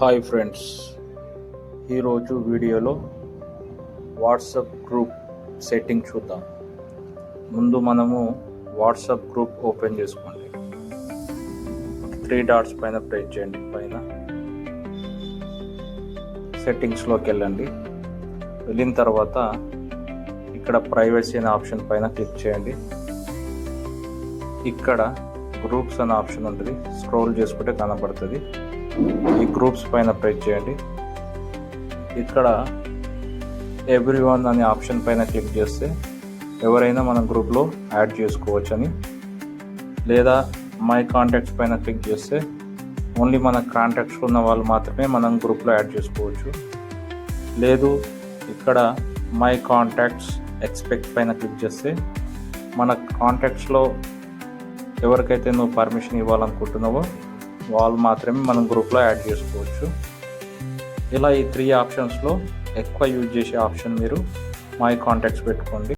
Hi friends. ఈరోజు వీడియోలో WhatsApp group setting చూద్దాం. ముందు మనము వాట్సాప్ గ్రూప్ ఓపెన్ చేసుకోండి. త్రీ డాట్స్ పైన ప్రెస్ చేయండి. పైన సెట్టింగ్స్లోకి వెళ్ళండి. వెళ్ళిన తర్వాత ఇక్కడ ప్రైవసీ అనే ఆప్షన్ పైన క్లిక్ చేయండి. ఇక్కడ గ్రూప్స్ అనే ఆప్షన్ ఉంటుంది. స్క్రోల్ చేసుకుంటే కనబడుతుంది. ఈ గ్రూప్స్ పైన ప్రెస్ చేయండి. ఇక్కడ ఎవ్రీ వన్ అనే ఆప్షన్ పైన క్లిక్ చేస్తే ఎవరైనా మన గ్రూప్లో యాడ్ చేసుకోవచ్చని లేదా మై కాంటాక్ట్స్ పైన క్లిక్ చేస్తే ఓన్లీ మన కాంటాక్ట్స్ ఉన్న వాళ్ళు మాత్రమే మనం గ్రూప్లో యాడ్ చేసుకోవచ్చు. లేదు ఇక్కడ మై కాంటాక్ట్స్ ఎక్స్పెక్ట్ పైన క్లిక్ చేస్తే మన కాంటాక్ట్స్లో ఎవరికైతే నువ్వు పర్మిషన్ ఇవ్వాలనుకుంటున్నావో వాళ్ళు మాత్రమే మనం గ్రూప్లో యాడ్ చేసుకోవచ్చు. ఇలా ఈ త్రీ ఆప్షన్స్లో ఎక్కువ యూజ్ చేసే ఆప్షన్ మీరు మై కాంటాక్ట్స్ పెట్టుకోండి.